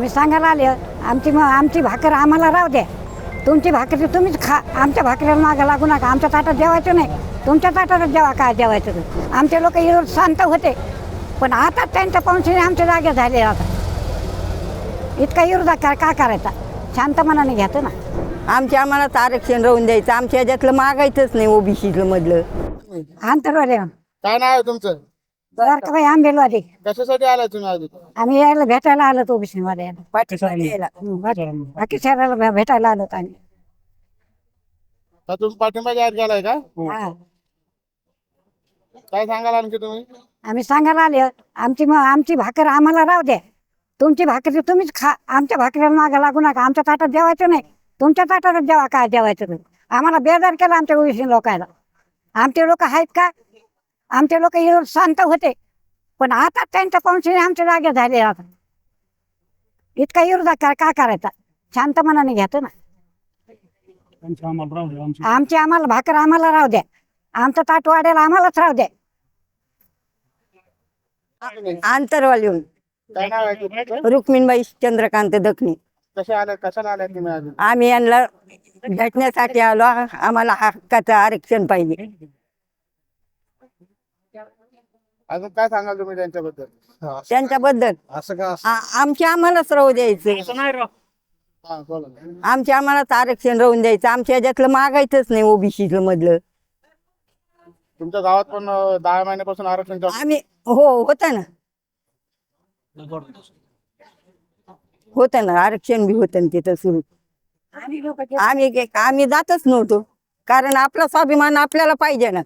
आम्ही सांगायला आले आमची मग आमची भाकर आम्हाला राहू द्या. तुमची भाकरी तुम्हीच खा आमच्या भाकरीला मागं लागू नका आमच्या ताटात जेवायचं नाही. तुमच्या ताटात जेवा काय जेवायचं ते. आमचे लोक येऊन शांत होते. पण आता त्यांच्या पावशीने आमच्या जागे झाले आता. इतका विरोधा का का करायचा? शांत मनाने घ्यायचं ना. आमच्या आम्हालाच आरक्षण राहून द्यायचं. आमच्या ह्याच्यातलं मागायचंच नाही ओबीसीतलं मधलं. आंतरवाले काय नाव आहे तुमचं? बाई आंबेलवाडी. कशासाठी आलाय तुम्ही आज इथे? आम्ही यायला भेटायला आलो तो ओबीसी मध्ये. बाकी शहराला भे- भेटायला आलो आम्ही. तुम्ही पाठिंबा जाहीर केलाय का? हा. काय सांगाल आणखी तुम्ही? आम्ही सांगायला आले आमची मग आमची भाकर आम्हाला राहू द्या. तुमची भाकरी तुम्हीच खा आमच्या भाकरीला मागं लागू नका. आमच्या ताटात जेवायचं नाही. तुमच्या ताटात जेवा काय जेवायचं ते. आम्हाला बेजार केला आमच्या ओबीसी लोकांना आमचे लोक आहेत का? आमचे लोक येऊन शांत होते. पण आता त्यांच्या पावशीने आमच्या जागे झाले आता. इतका विरोधा का का करायचा? शांत मनाने घ्यायचं ना आमची आम्हाला भाकर आम्हाला राहू द्या. आमचं ताट वाढायला आम्हालाच राहू द्या. आंतरवाल येऊन काय नाव आहे तुमचं रुक्मिणबाई चंद्रकांत दखनी आम्ही यांना भेटण्यासाठी आलो. आम्हाला हक्काचं आरक्षण पाहिजे. अजून काय सांगाल तुम्ही त्यांच्याबद्दल? त्यांच्याबद्दल? असं का आ- आमच्या आम्हालाच राहू द्यायचं हा बोला आमच्या आम्हालाच आरक्षण राहून द्यायचं. आमच्या ह्याच्यातलं मागायचंच नाही ओबीसीतलं मधलं. तुमच्या गावात पण अं, दहा महिन्यापासून आरक्षण चालू. आम्ही हो होतं ना. होतं ना. आरक्षण बी होतं ना तिथं सुरू. आम्ही लोक आम्ही आम्ही जातच नव्हतो. कारण आपला स्वाभिमान आपल्याला पाहिजे ना.